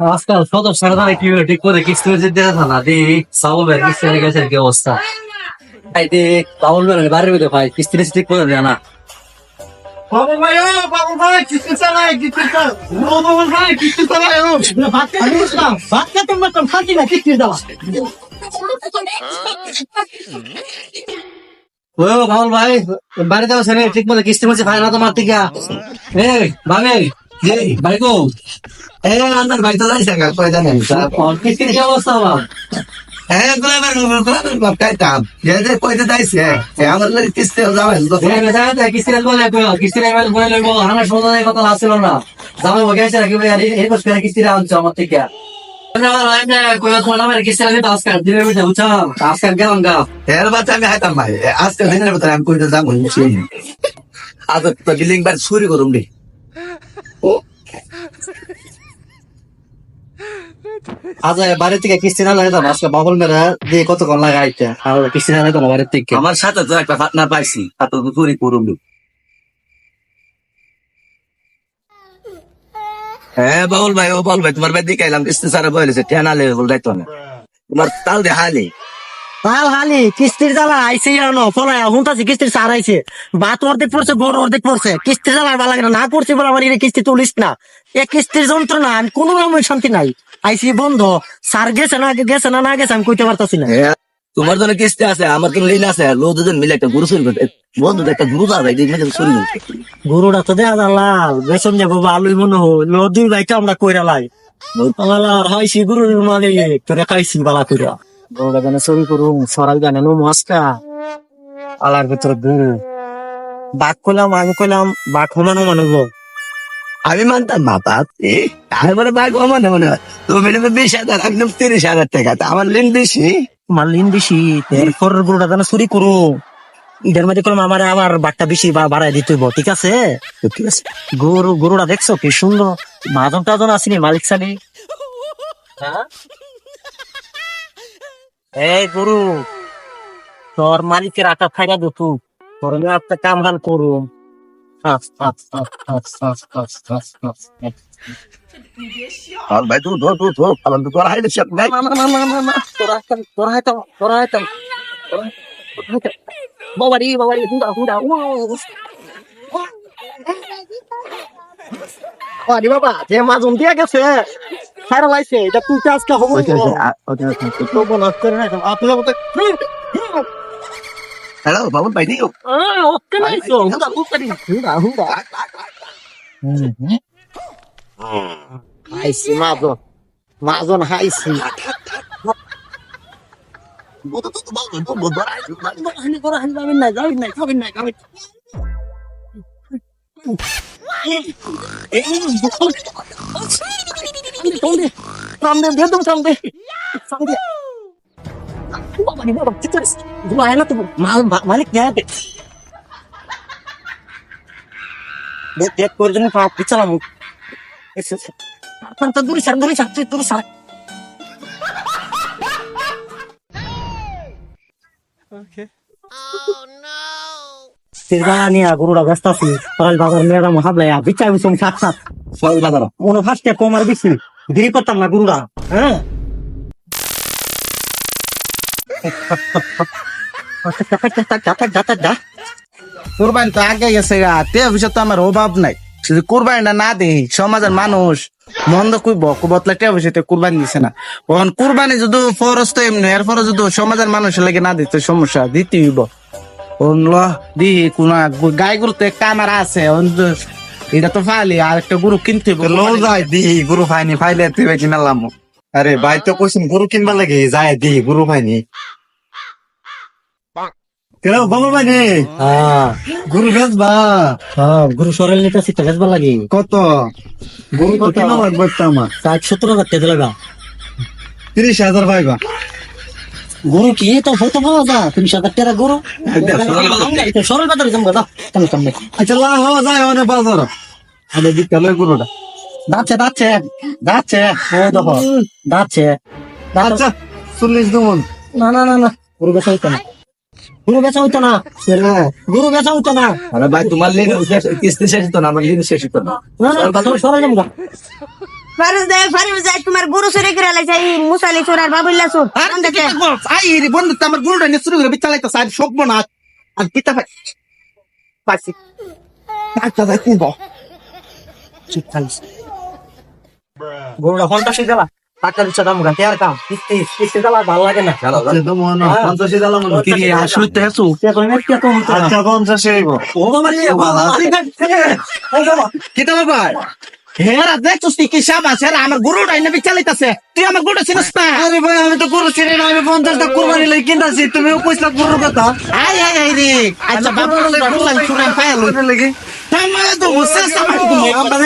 আজকাল শত সারাদানে কি হলো ঠিক করে কিস্তি হয়েছে দেখা না? দি সাবল ভাই কিস্তি হয়ে গেছে কি অবস্থা? ভাই দেখ সাবল ভাই বাড়ির ভিতরে ভাই কিস্তি ঠিক করে দেয় না। বাবু ভাই ও বাবু ভাই কিস্তি চালাই কিস্তি চালাই ও বাবু ভাই কিস্তি চালাই ও। ভাত খাই বুঝলাম ভাত খেতে তোমরা তো না কিস্তি দাও ও বাবুল ভাই বাড়িতে আছে ঠিক মতো কিস্তি মতো ভাই না তোমার থেকে এ ভাবে যে ভাই গো। এ আমার ভাই তো যাইছে গা কই জানেন? কিস্তির কি অবস্থা বাবা এ গোলামের গোলামের বাপ কাইতাম যে যে কইতে যাইছে এ আমার লাগি কিস্তি যাবেন তো কিস্তির বলে কিস্তির এমএল বলে লইব আমার সমাধানের কথা আসছিল না। জামাই বকে আছে নাকি ভাই এই বছর করে কিস্তির আনছো আমার থেকে? এর বাচ্চা আমি হাইতাম ভাই। এ, আজকে দিনের ভিতরে আমি কইতে যাব আজ তো বিল্ডিং বার চুরি করুম রে। আজ বাড়ি থেকে কিস্তি না লাগাইতাম আজকে বাবল মেরা দিয়ে কতক্ষণ লাগাইতে? আর থেকে? আমার সাথে তো একটা পার্টনার পাইছি তাতে তো রে হ্যাঁ বাবুল ভাই, ও বাবুল ভাই, তোমার ভাই দিকে এলাম কিস্তি সারা বলেছে টেনা লেভেল দায়িত্ব না। তোমার তাল দে হালি হাল হালি কিস্তির জ্বালা আইছে জানো ফলায় হুনতাছি কিস্তির সার আইছে। ভাত অর্ধেক পড়ছে গড় অর্ধেক পড়ছে। কিস্তির জ্বালা ভালো লাগে না পড়ছে বলে আমার কিস্তি তুলিস না। এ কিস্তির যন্ত্রণা আমি কোনো রকমের শান্তি নাই। আইসি বন্ধ সার গেছে না গেছে না না গেছে আমি কইতে পারতাছি না। তোমার জন্য কিস্তি আছে আমার জন্য ঋণ আছে লোক দুজন মিলে একটা গুরু চুরি করতে বন্ধু একটা গুরু যাবে দিন চুরি করতে। গরুটা তো দেয়া লাল। বেসন যাব আলুই মনে হয়। লো দুই ভাইটা আমরা কইরা লাই। আমার হাইছি গরুর মানে তোরে খাইছি বালা কইরা। গরুটা গানে চুরি করুম সরাই গানে নো আলার ভিতরে বাঘ কইলাম আমি কইলাম বাঘ হমানো মানব আমি মানতাম বাবা মনে মনে হয়। তুমি নেবে বিশ হাজার একদম তিরিশ হাজার টাকা। আমার ঋণ বেশি? তোমার লিন বেশি। এরপর গরুটা গানে চুরি করু এটার মধ্যে করলাম আমার আবার বাঘটা বেশি বা- বাড়াই দিতে হইব, ঠিক আছে? ঠিক আছে। গরু গরুটা দেখছ কি সুন্দর? মাজন টাজন আসিনি মালিক সানি? হ্যাঁ? এই গুরু তোর মালিকের আটা ফাইরা দুতু তোর একটা কাম হান করুম। আর ভাই তুই ধর তুই ধর কারণ তোর হাইলে সব নাই না না না না না তোর হাইতাম তোর হাইতাম তোর হাইতাম। বাবারি বাবারি হুদা হুদা ও বাবা যে মাজুম দিয়া গেছে। লাইছে, এটা তুই আজকে হব তো বোনাস করে না, আপনার মতো হ্যালো বাবু ভাই আহ, ওকে নাইছো, হুডা, হুডা, হুডা, হুডা। হাইছি মাজন, মাজন হাইছি। হানি তৌন্দি সামনে দিয়ে দেবো সামনে। সামনে। বাবা রে বাবা চিৎকারগুলো আয় না তো। মাল মালিক নেয় দেখ করে জন্য পা পিছালাম। তো দূরে সার দূরে সার তুই দূরে সার ওকে সিরগানি আগুরুরা ব্যস্ত আছি। সকাল বাজার মেয়েরা মহাবলায় বিচার বিষয় সাত সাত সকাল বাজার। মনে ফার্স্টে কমার বেশি। দেরি করতাম না, গরুরা হ্যাঁ? কোরবান তো আগে গেছে গা, তে অভিষেক তো আমার অভাব নাই। শুধু কোরবানিটা না দেই, সমাজের মানুষ মন্দ কইব বতলা তে অভিষেক কোরবানি দিছে না। তখন কোরবানি যদি ফরজ এমনি এরপরে যদি সমাজের মানুষের লাগে না দিতে সমস্যা দিতে হইব। অন্য দি কোন গাই গরু তো একটা আমার আছে এটা তো ফালি আর একটা গরু কিনতে লো দি গরু পাইনি পাইলে তুই কিনালাম আরে ভাই তো কইছেন গরু কিনবার লাগে যায় দি গরু পাইনি কেন বাবা হ্যাঁ। গরু বেচবা। হ্যাঁ গুরু সরেল নিতে সিটে বেচবা লাগি। কত? গরু তো কেনা লাগবে একটা আমার। ষাট সত্তর হাজার টাকা লাগা তিরিশ হাজার পাইবা। গরু কি? তো হতে পাওয়া যা তুমি সাত টাকা গরু। সরল বাজারে। জমা দাও কেন কেমন আচ্ছা লা হওয়া যায় অনেক বাজার। আরে দিতে হলে গরুটা। দাচ্ছে দাচ্ছে দাচ্ছে ও দেখো দাচ্ছে আচ্ছা চল্লিশ দুমন না না না না গরু বেচা হইতো না। গরু বেচা হইতো না। গরু বেচা হইতো না। আরে ভাই তোমার কিস্তি শেষ হতো না আমার ঋণ শেষ হতো না। সরল সরল জমা ফারুজ দে ফারুজ দে তোমার গরু চুরি করে লাইছে এই মুসালি চোর আর বাবুল্লা চোর। আর দেখে আই রে বন্ধু তো আমার গরুটা নিয়ে শুরু করে বিচালাইতেছে আর সব না আর পিতা ভাই পাইছি। আচ্ছা ভাই কুব চুপ থাকিস। গরুটা পঞ্চাশে জ্বালা টাকা দিচ্ছে দাম গাতে আর কাম। কিস্তি কিস্তি জ্বালা ভালো লাগে না। পঞ্চাশে কি আসলে তো হেসু আচ্ছা পঞ্চাশে বাবা হেরা দেখছিস কি সাবাস হেরা আমার গরুটা এনে বিচালাইতেছে তুই আমার গরুটা চিনিস না আরে ভাই আমি তো গরু ছিঁড়ে না আমি পঞ্চাশটা কোরবানি লাগে কিনতেছি তুমিও কইসলা গরুর কথা আই আই আই রে আচ্ছা বাবা গরুটা চুরান পায়ালো লাগে তার মানে তো বুঝছিস আমার